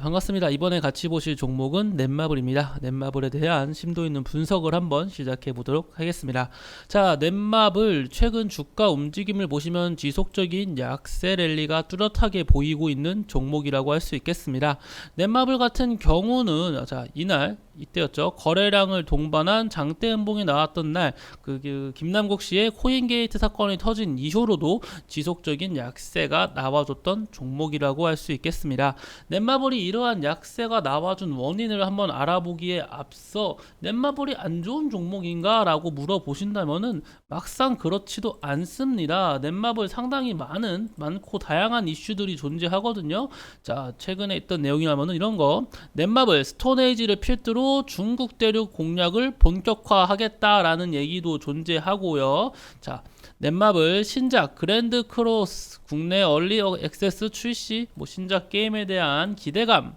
반갑습니다. 이번에 같이 보실 종목은 넷마블입니다. 넷마블에 대한 심도 있는 분석을 한번 시작해 보도록 하겠습니다. 자, 넷마블 최근 주가 움직임을 보시면 지속적인 약세 랠리가 뚜렷하게 보이고 있는 종목이라고 할 수 있겠습니다. 넷마블 같은 경우는 자, 이날 이때였죠. 거래량을 동반한 장대 음봉이 나왔던 날, 그, 그 김남국 씨의 코인게이트 사건이 터진 이후로도 지속적인 약세가 나와줬던 종목이라고 할 수 있겠습니다. 넷마블이 이러한 약세가 나와준 원인을 한번 알아보기에 앞서 넷마블이 안 좋은 종목인가 라고 물어보신다면은 막상 그렇지도 않습니다. 넷마블 상당히 많은 많고 다양한 이슈들이 존재하거든요. 자, 최근에 있던 내용이라면은 이런 거 넷마블 스톤에이지를 필두로 중국 대륙 공략을 본격화하겠다라는 얘기도 존재하고요. 자, 넷마블 신작 그랜드 크로스 국내 얼리 액세스 출시 뭐 신작 게임에 대한 기대감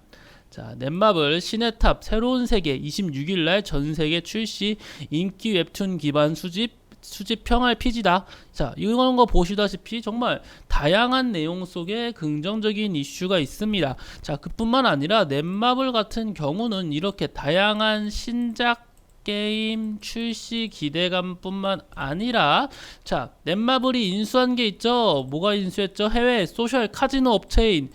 자, 넷마블 시네탑 새로운 세계 26일 날 전 세계 출시 인기 웹툰 기반 수집 수집 평할 피지다. 자, 이런 거 보시다시피 정말 다양한 내용 속에 긍정적인 이슈가 있습니다. 자, 그뿐만 아니라 넷마블 같은 경우는 이렇게 다양한 신작 게임 출시 기대감뿐만 아니라 자 넷마블이 인수한 게 있죠? 뭐가 인수했죠? 해외 소셜 카지노 업체인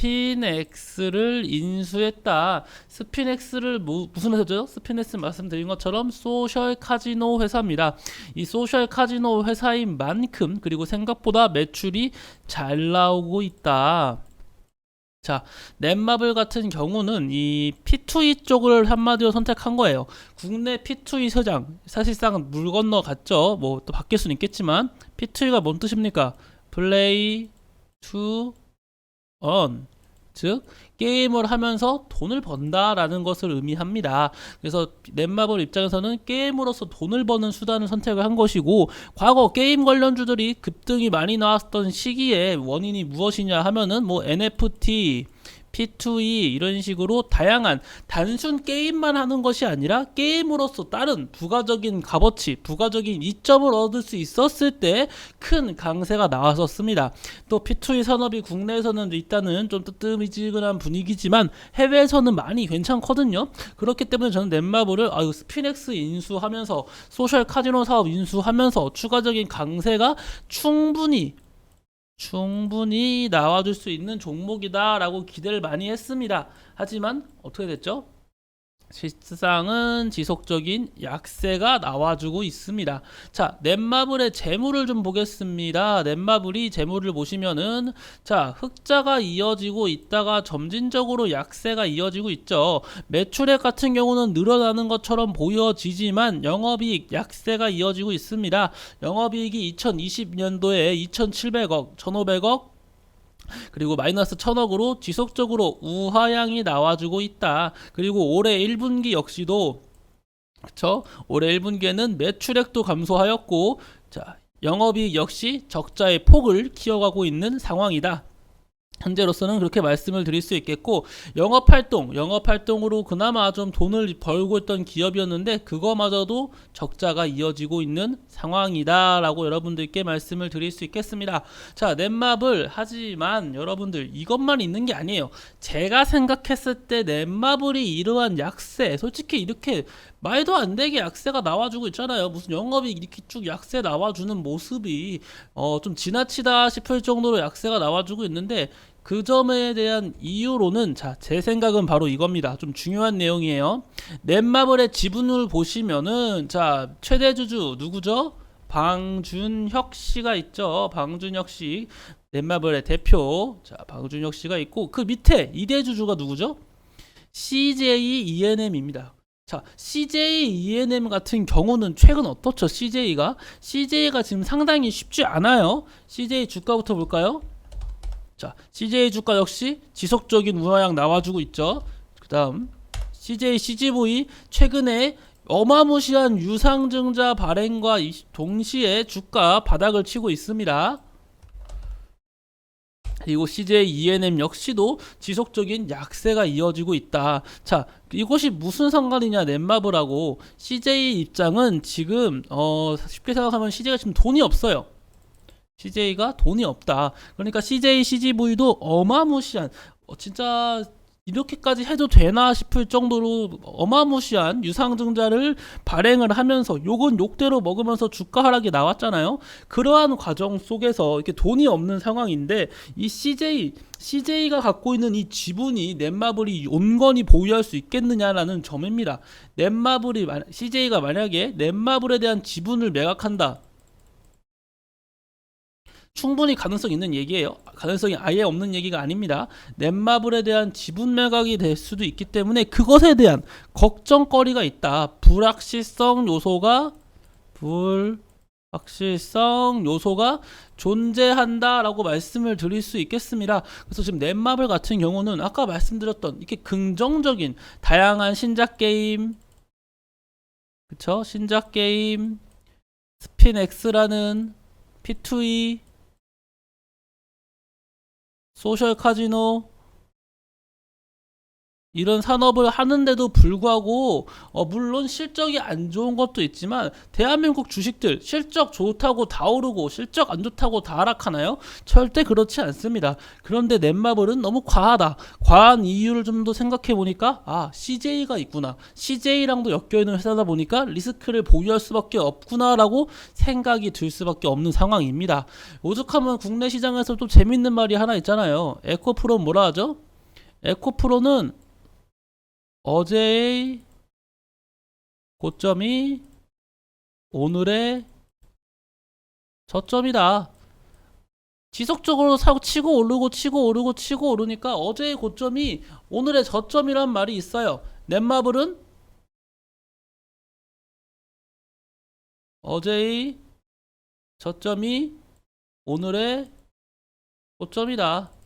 스피넥스를 인수했다. 스피넥스를 무, 무슨 회사죠? 스피넥스 말씀드린 것처럼 소셜 카지노 회사입니다. 이 소셜 카지노 회사인 만큼 그리고 생각보다 매출이 잘 나오고 있다 자, 넷마블 같은 경우는 이 P2E 쪽을 한마디로 선택한 거예요. 국내 P2E 서장 사실상 물 건너 갔죠. 뭐 또 바뀔 수는 있겠지만 P2E가 뭔 뜻입니까? 플레이 투 on 즉 게임을 하면서 돈을 번다라는 것을 의미합니다. 그래서 넷마블 입장에서는 게임으로서 돈을 버는 수단을 선택을 한 것이고 과거 게임 관련주들이 급등이 많이 나왔던 시기에 원인이 무엇이냐 하면은 뭐 NFT P2E 이런 식으로 다양한 단순 게임만 하는 것이 아니라 게임으로서 다른 부가적인 값어치, 부가적인 이점을 얻을 수 있었을 때 큰 강세가 나왔었습니다. 또 P2E 산업이 국내에서는 일단은 좀 뜨뜻미지근한 분위기지만 해외에서는 많이 괜찮거든요. 그렇기 때문에 저는 넷마블을 아유 스피넥스 인수하면서 소셜 카지노 사업 인수하면서 추가적인 강세가 충분히 충분히 나와줄 수 있는 종목이다라고 기대를 많이 했습니다. 하지만 어떻게 됐죠? 실상은 지속적인 약세가 나와주고 있습니다. 자, 넷마블의 재물을 좀 보겠습니다. 넷마블이 재물을 보시면은 자, 흑자가 이어지고 있다가 점진적으로 약세가 이어지고 있죠. 매출액 같은 경우는 늘어나는 것처럼 보여지지만 영업이익 약세가 이어지고 있습니다. 영업이익이 2020년도에 2,700억, 1,500억, 그리고 마이너스 천억으로 지속적으로 우하향이 나와주고 있다. 그리고 올해 1분기 역시도 그쵸? 올해 1분기에는 매출액도 감소하였고 자 영업이익 역시 적자의 폭을 키워가고 있는 상황이다. 현재로서는 그렇게 말씀을 드릴 수 있겠고 영업 활동, 영업 활동으로 그나마 좀 돈을 벌고 있던 기업이었는데 그거마저도 적자가 이어지고 있는 상황이다라고 여러분들께 말씀을 드릴 수 있겠습니다. 자, 넷마블 하지만 여러분들 이것만 있는 게 아니에요. 제가 생각했을 때 넷마블이 이러한 약세, 솔직히 이렇게 말도 안 되게 약세가 나와주고 있잖아요. 무슨 영업이 이렇게 쭉 약세 나와주는 모습이 어, 좀 지나치다 싶을 정도로 약세가 나와주고 있는데 그 점에 대한 이유로는 자, 제 생각은 바로 이겁니다. 좀 중요한 내용이에요. 넷마블의 지분을 보시면은 자, 최대 주주 누구죠? 방준혁 씨가 있죠. 방준혁 씨. 넷마블의 대표. 자, 방준혁 씨가 있고 그 밑에 이대 주주가 누구죠? CJ ENM입니다. 자, CJ ENM 같은 경우는 최근 어떻죠? CJ가 CJ가 지금 상당히 쉽지 않아요. CJ 주가부터 볼까요? 자, CJ 주가 역시 지속적인 우하향 나와주고 있죠. 그다음 CJ CGV 최근에 어마무시한 유상증자 발행과 이- 동시에 주가 바닥을 치고 있습니다. 그리고 CJ ENM 역시도 지속적인 약세가 이어지고 있다. 자, 이것이 무슨 상관이냐 넷마블하고 CJ 입장은 지금 어 쉽게 생각하면 CJ가 지금 돈이 없어요. CJ가 돈이 없다. 그러니까 CJ, CGV도 어마무시한 어, 진짜 이렇게까지 해도 되나 싶을 정도로 어마무시한 유상증자를 발행을 하면서 욕은 욕대로 먹으면서 주가 하락이 나왔잖아요. 그러한 과정 속에서 이렇게 돈이 없는 상황인데 이 CJ CJ가 갖고 있는 이 지분이 넷마블이 온건히 보유할 수 있겠느냐라는 점입니다. 넷마블이 만- CJ가 만약에 넷마블에 대한 지분을 매각한다. 충분히 가능성 있는 얘기예요. 가능성이 아예 없는 얘기가 아닙니다. 넷마블에 대한 지분 매각이 될 수도 있기 때문에 그것에 대한 걱정거리가 있다. 불확실성 요소가 불 확실성 요소가 존재한다라고 말씀을 드릴 수 있겠습니다. 그래서 지금 넷마블 같은 경우는 아까 말씀드렸던 이렇게 긍정적인 다양한 신작 게임 그쵸? 신작 게임 스핀X라는 P2E 소셜 카지노 이런 산업을 하는데도 불구하고 어, 물론 실적이 안 좋은 것도 있지만 대한민국 주식들 실적 좋다고 다 오르고 실적 안 좋다고 다 하락하나요? 절대 그렇지 않습니다. 그런데 넷마블은 너무 과하다. 과한 이유를 좀 더 생각해 보니까 아 CJ가 있구나. CJ랑도 엮여 있는 회사다 보니까 리스크를 보유할 수밖에 없구나라고 생각이 들 수밖에 없는 상황입니다. 오죽하면 국내 시장에서 또 재밌는 말이 하나 있잖아요. 에코프로 뭐라 하죠? 에코프로는 어제의 고점이 오늘의 저점이다. 지속적으로 사고 치고 오르고 치고 오르고 치고 오르니까 어제의 고점이 오늘의 저점이란 말이 있어요. 넷마블은 어제의 저점이 오늘의 고점이다.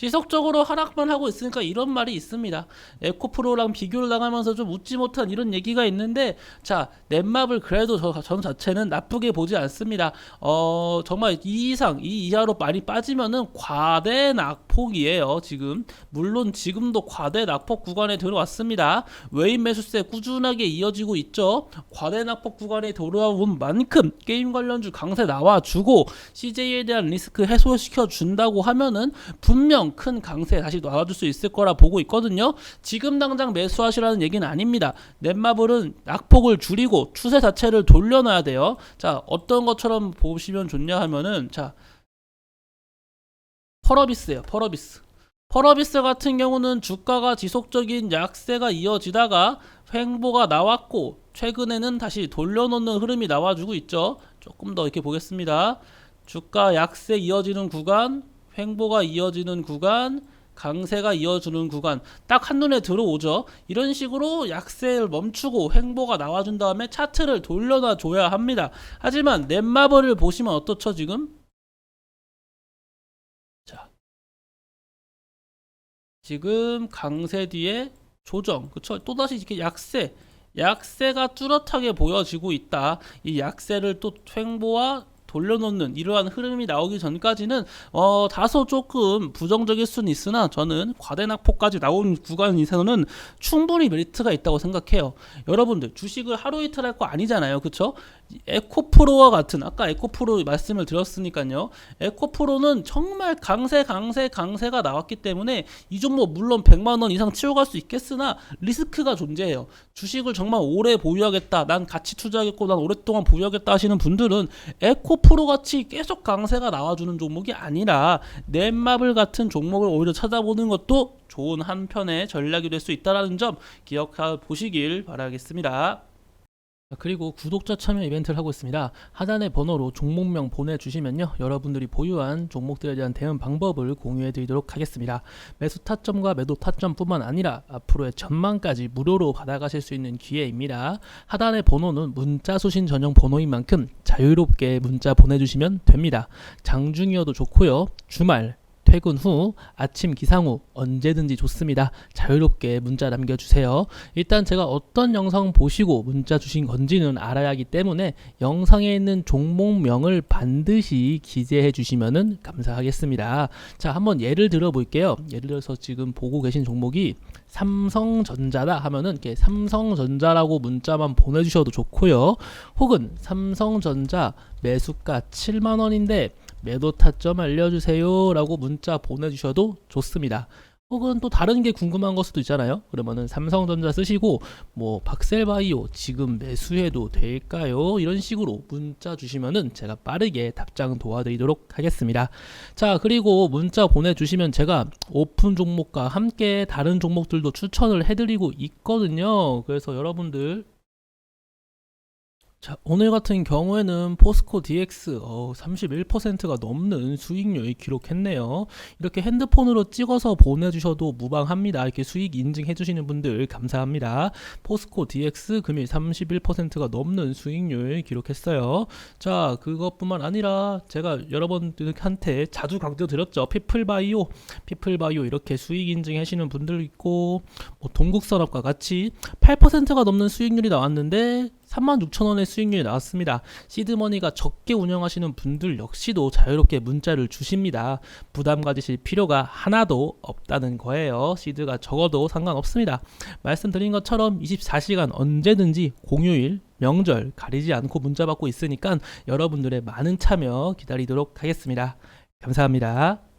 지속적으로 하락만 하고 있으니까 이런 말이 있습니다. 에코프로랑 비교를 당하면서 좀 웃지 못한 이런 얘기가 있는데 자 넷마블 그래도 저, 전 자체는 나쁘게 보지 않습니다. 어 정말 이 이상 이 이하로 많이 빠지면은 과대 낙 폭이에요. 지금 물론 지금도 과대 낙폭 구간에 들어왔습니다. 외인 매수세 꾸준하게 이어지고 있죠. 과대 낙폭 구간에 들어온 만큼 게임 관련주 강세 나와주고 CJ에 대한 리스크 해소시켜 준다고 하면은 분명 큰 강세 다시 나와줄 수 있을 거라 보고 있거든요. 지금 당장 매수하시라는 얘기는 아닙니다. 넷마블은 낙폭을 줄이고 추세 자체를 돌려놔야 돼요. 자, 어떤 것처럼 보시면 좋냐 하면은 자, 펄어비스예요. 펄어비스. 펄어비스 같은 경우는 주가가 지속적인 약세가 이어지다가 횡보가 나왔고 최근에는 다시 돌려놓는 흐름이 나와주고 있죠. 조금 더 이렇게 보겠습니다. 주가 약세 이어지는 구간, 횡보가 이어지는 구간, 강세가 이어지는 구간 딱 한눈에 들어오죠. 이런 식으로 약세를 멈추고 횡보가 나와준 다음에 차트를 돌려놔 줘야 합니다. 하지만 넷마블을 보시면 어떻죠 지금? 지금 강세 뒤에 조정, 그쵸? 또다시 이렇게 약세, 약세가 뚜렷하게 보여지고 있다. 이 약세를 또 횡보와 돌려놓는 이러한 흐름이 나오기 전까지는 어 다소 조금 부정적일 수는 있으나 저는 과대낙폭까지 나온 구간 이상은 충분히 메리트가 있다고 생각해요. 여러분들 주식을 하루 이틀 할 거 아니잖아요, 그렇죠? 에코프로와 같은 아까 에코프로 말씀을 드렸으니까요. 에코프로는 정말 강세 강세 강세가 나왔기 때문에 이 종목 물론 100만 원 이상 치고 갈수 있겠으나 리스크가 존재해요. 주식을 정말 오래 보유하겠다. 난 같이 투자하겠고 난 오랫동안 보유하겠다 하시는 분들은 에코프로 같이 계속 강세가 나와주는 종목이 아니라 넷마블 같은 종목을 오히려 찾아보는 것도 좋은 한편의 전략이 될 수 있다는 점 기억해 보시길 바라겠습니다. 그리고 구독자 참여 이벤트를 하고 있습니다. 하단의 번호로 종목명 보내주시면요. 여러분들이 보유한 종목들에 대한 대응 방법을 공유해 드리도록 하겠습니다. 매수 타점과 매도 타점뿐만 아니라 앞으로의 전망까지 무료로 받아가실 수 있는 기회입니다. 하단의 번호는 문자 수신 전용 번호인 만큼 자유롭게 문자 보내주시면 됩니다. 장중이어도 좋고요. 주말, 퇴근 후, 아침 기상 후 언제든지 좋습니다. 자유롭게 문자 남겨주세요. 일단 제가 어떤 영상 보시고 문자 주신 건지는 알아야 하기 때문에 영상에 있는 종목명을 반드시 기재해 주시면 감사하겠습니다. 자, 한번 예를 들어 볼게요. 예를 들어서 지금 보고 계신 종목이 삼성전자다 하면은 이렇게 삼성전자라고 문자만 보내주셔도 좋고요. 혹은 삼성전자 매수가 7만 원인데 매도 타점 알려주세요 라고 문자 보내주셔도 좋습니다. 혹은 또 다른 게 궁금한 걸 수도 있잖아요. 그러면은 삼성전자 쓰시고 뭐 박셀바이오 지금 매수해도 될까요? 이런 식으로 문자 주시면은 제가 빠르게 답장 도와드리도록 하겠습니다. 자, 그리고 문자 보내주시면 제가 오픈 종목과 함께 다른 종목들도 추천을 해드리고 있거든요. 그래서 여러분들 자, 오늘 같은 경우에는 포스코 DX 어, 31%가 넘는 수익률 기록했네요. 이렇게 핸드폰으로 찍어서 보내주셔도 무방합니다. 이렇게 수익 인증해 주시는 분들 감사합니다. 포스코 DX 금일 31%가 넘는 수익률 기록했어요. 자, 그것뿐만 아니라 제가 여러분들한테 자주 강조드렸죠. 피플바이오, 피플바이오 이렇게 수익 인증하시는 분들 있고 뭐 동국산업과 같이 8%가 넘는 수익률이 나왔는데 36,000원의 수익률이 나왔습니다. 시드머니가 적게 운영하시는 분들 역시도 자유롭게 문자를 주십니다. 부담 가지실 필요가 하나도 없다는 거예요. 시드가 적어도 상관없습니다. 말씀드린 것처럼 24시간 언제든지 공휴일, 명절 가리지 않고 문자 받고 있으니까 여러분들의 많은 참여 기다리도록 하겠습니다. 감사합니다.